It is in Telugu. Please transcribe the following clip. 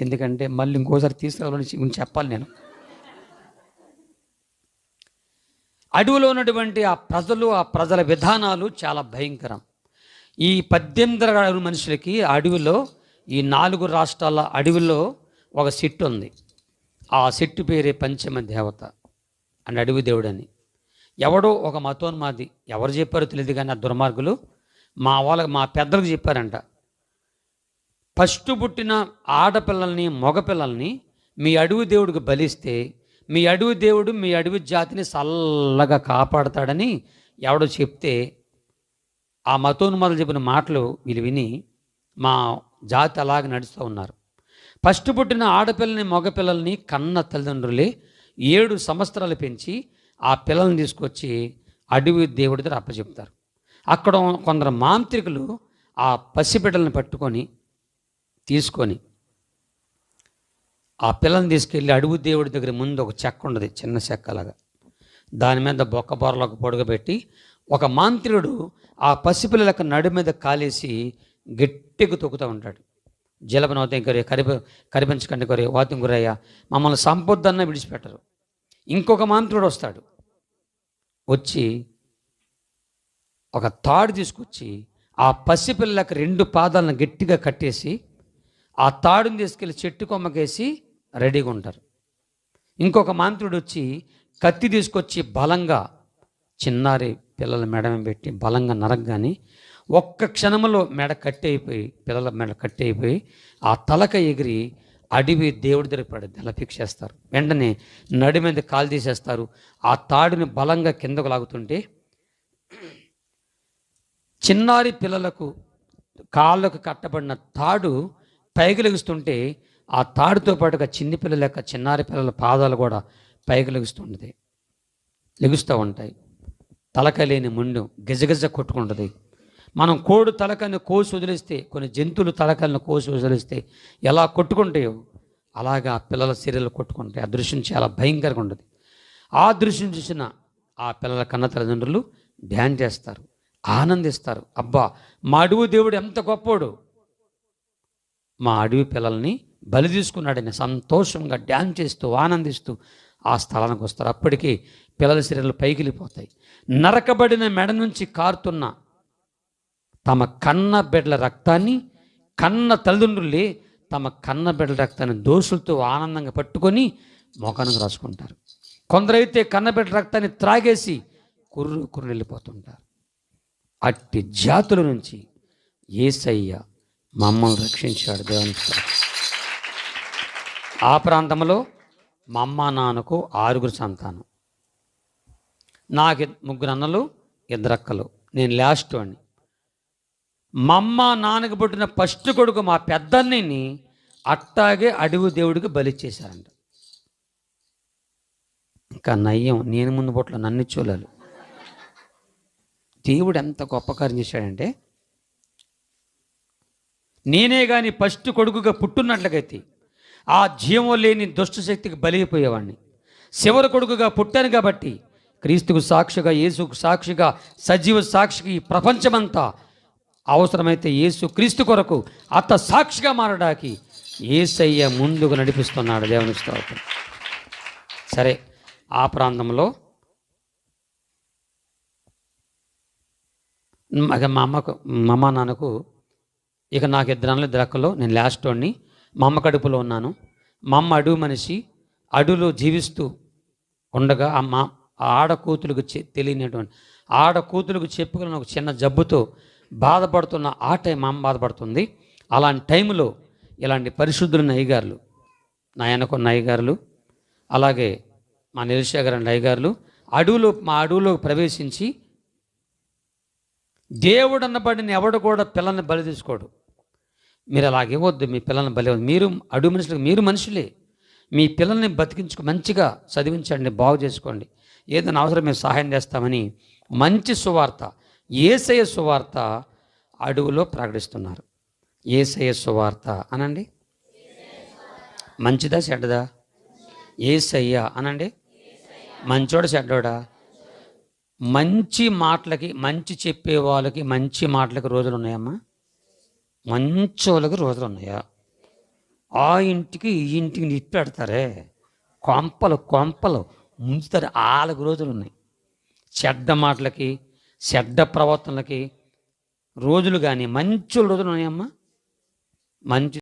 ఎందుకంటే మళ్ళీ ఇంకోసారి తీసుకురావాలని చెప్పాలి నేను. అడవిలో ఉన్నటువంటి ఆ ప్రజలు ఆ ప్రజల విధానాలు చాలా భయంకరం. ఈ పద్దెనిమిది మనుషులకి అడవిలో ఈ నాలుగు రాష్ట్రాల అడవిలో ఒక సిట్టు ఉంది. ఆ సిట్టు పేరే పంచమ దేవత అని అడవి దేవుడని. ఎవడో ఒక మతోన్మాది ఎవరు చెప్పారో తెలియదు కానీ ఆ దుర్మార్గులు మా వాళ్ళకి మా పెద్దలకు చెప్పారంట. ఫస్ట్ పుట్టిన ఆడపిల్లల్ని మగపిల్లల్ని మీ అడవి దేవుడికి బలిస్తే మీ అడవి దేవుడు మీ అడవి జాతిని చల్లగా కాపాడతాడని ఎవడో చెప్తే ఆ మతోన్మాదులు చెప్పిన మాటలు వీళ్ళు విని మా జాతి అలాగే నడుస్తూ ఉన్నారు. ఫస్ట్ పుట్టిన ఆడపిల్లని మగపిల్లల్ని కన్న తల్లిదండ్రులే ఏడు సంవత్సరాలు పెంచి ఆ పిల్లల్ని తీసుకొచ్చి అడవి దేవుడి దగ్గర అప్పచెప్తారు. అక్కడ కొందరు మాంత్రికులు ఆ పసిబిడ్డలను పట్టుకొని తీసుకొని ఆ పిల్లని తీసుకెళ్ళి అడుగు దేవుడి దగ్గర ముందు ఒక చెక్క ఉండదు చిన్న చెక్కలాగా. దాని మీద బొక్క బొరలకు పొడుగబెట్టి ఒక మాంత్రికుడు ఆ పసిపిల్లలకు నడు మీద కాలేసి గట్టిగా తొక్కుతూ ఉంటాడు. జలపన అవుతాయి కొరే కరిప కరిపించకండి కొరే వాతం గురయ్య మమ్మల్ని సంపొద్దన్న విడిచిపెట్టరు. ఇంకొక మాంత్రుడు వస్తాడు. వచ్చి ఒక తాడు తీసుకొచ్చి ఆ పసిపిల్లలకు రెండు పాదాలను గట్టిగా కట్టేసి ఆ తాడుని తీసుకెళ్ళి చెట్టు కొమ్మకేసి రెడీగా ఉంటారు. ఇంకొక మాంత్రుడు వచ్చి కత్తి తీసుకొచ్చి బలంగా చిన్నారి పిల్లల మెడ పెట్టి బలంగా నరగగానే ఒక్క క్షణంలో మెడ కట్టి అయిపోయి పిల్లల మెడ కట్టి అయిపోయి ఆ తలక ఎగిరి అడివి దేవుడి దగ్గర పడి దళపిక్షేస్తారు వెంటనే నడి మీద కాలు తీసేస్తారు. ఆ తాడుని బలంగా కిందకు లాగుతుంటే చిన్నారి పిల్లలకు కాళ్ళకు కట్టబడిన తాడు పైకి లెగుస్తుంటే ఆ తాడుతో పాటుగా చిన్ని పిల్లల యొక్క చిన్నారి పిల్లల పాదాలు కూడా పైకి లెగుస్తుంటుంది లెగుస్తూ ఉంటాయి. తలక లేని ముండు గజగజ కొట్టుకుంటుంది. మనం కోడు తలకల్ని కోసి వదిలిస్తే కొన్ని జంతువులు తలకలను కోసి వదిలిస్తే ఎలా కొట్టుకుంటాయో అలాగా పిల్లల శరీరాలు కొట్టుకుంటాయి. ఆ దృశ్యం చాలా భయంకరంగా ఉంటుంది ఆ దృశ్యం చూసిన ఆ పిల్లల కన్న తల్లిదండ్రులు ధ్యాన్ చేస్తారు. ఆనందిస్తారు. అబ్బా మా అడుగు దేవుడు ఎంత గొప్పోడు. మా అడవి పిల్లల్ని బలి తీసుకున్నాడని సంతోషంగా డ్యాన్స్ చేస్తూ ఆనందిస్తూ ఆ స్థలానికి వస్తారు. అప్పటికి పిల్లల శరీరాలు పైకి వెళ్ళిపోతాయి. నరకబడిన మెడ నుంచి కారుతున్న తమ కన్న బిడ్డల రక్తాన్ని కన్న తల్లిదండ్రులే తమ కన్న బిడ్డల రక్తాన్ని దోషులతో ఆనందంగా పట్టుకొని మొఖానికి రాసుకుంటారు. కొందరైతే కన్న బిడ్డల రక్తాన్ని త్రాగేసి కుర్రు కుర్రు వెళ్ళిపోతుంటారు. అట్టి జాతుల నుంచి ఏసయ్య మమ్మల్ని రక్షించాడు దేవుని ఆ ప్రాంతంలో మా అమ్మ నాన్నకు ఆరుగురు సంతానం. నాకు ముగ్గురు అన్నలు ఇద్దరు అక్కలు. నేను లాస్ట్ వాడిని మా అమ్మ నాన్నకు పుట్టిన ఫస్ట్ కొడుకు మా పెద్దన్నని అట్టాగే అడవి దేవుడికి బలి చేశారంట ఇంకా నయ్యం నేను ముందు పుట్ల నన్ను చూడాలి దేవుడు ఎంత గొప్ప కార్యం చేశాడంటే నేనే కానీ ఫస్ట్ కొడుకుగా పుట్టున్నట్లయితే ఆ జీవం లేని దుష్ట శక్తికి బలైపోయేవాడిని చివరి కొడుకుగా పుట్టాను కాబట్టి క్రీస్తుకు సాక్షిగా యేసుకు సాక్షిగా సజీవ సాక్షికి ప్రపంచమంతా అవసరమైతే యేసు క్రీస్తు కొరకు అత్త సాక్షిగా మారడానికి ఏసయ్య ముందుకు నడిపిస్తున్నాడు దేవుని స్తోత్రం. సరే ఆ ప్రాంతంలో మా అమ్మకు మా అమ్మ నాన్నకు ఇక నాకు ఇద్దరు అన్నలు దొరకలో నేను లాస్ట్ వాడిని. మా అమ్మ కడుపులో ఉన్నాను. మా అమ్మ అడుగు మనిషి అడవిలో జీవిస్తూ ఉండగా ఆ మా ఆడకూతులకు ఆడ చె తెలియనటువంటి ఆడకూతులకు చెప్పుకున్న ఒక చిన్న జబ్బుతో బాధపడుతున్న ఆ టైం మా అమ్మ బాధపడుతుంది. అలాంటి టైంలో ఇలాంటి పరిశుద్ధులైన అయ్యగారులు నాయనకు వెనకున్న అయ్యగారులు అలాగే మా నిరుషా గారు అయ్యగారులు అడవిలో మా అడవులో ప్రవేశించి దేవుడు అన్నబడిన ఎవడు కూడా పిల్లల్ని బలి తీసుకోడు. మీరు అలాగే ఇవ్వద్దు మీ పిల్లల్ని బలి మీరు అడుగు మనుషులకు మీరు మనుషులే. మీ పిల్లల్ని బతికించుకు మంచిగా చదివించండి బాగు చేసుకోండి. ఏదైనా అవసరం మేము సహాయం చేస్తామని మంచి సువార్త ఏసయ సువార్త అడవులో ప్రకటిస్తున్నారు. ఏసయ సువార్త అనండి? మంచిదా చెడ్డదా? ఏసయ్య అనండి? మంచోడ చెడ్డోడా? మంచి మాటలకి మంచి చెప్పే వాళ్ళకి మంచి మాటలకి రోజులు ఉన్నాయమ్మా? మంచి వాళ్ళకి రోజులు ఉన్నాయా? ఆ ఇంటికి ఈ ఇంటికి నిప్పి పెడతారే. కొంపలు కొంపలు. ముంచుతారు ఆలుగు రోజులు ఉన్నాయి. చెడ్డ మాటలకి చెడ్డ ప్రవర్తనలకి రోజులు కానీ మంచి రోజులు ఉన్నాయమ్మా? మంచి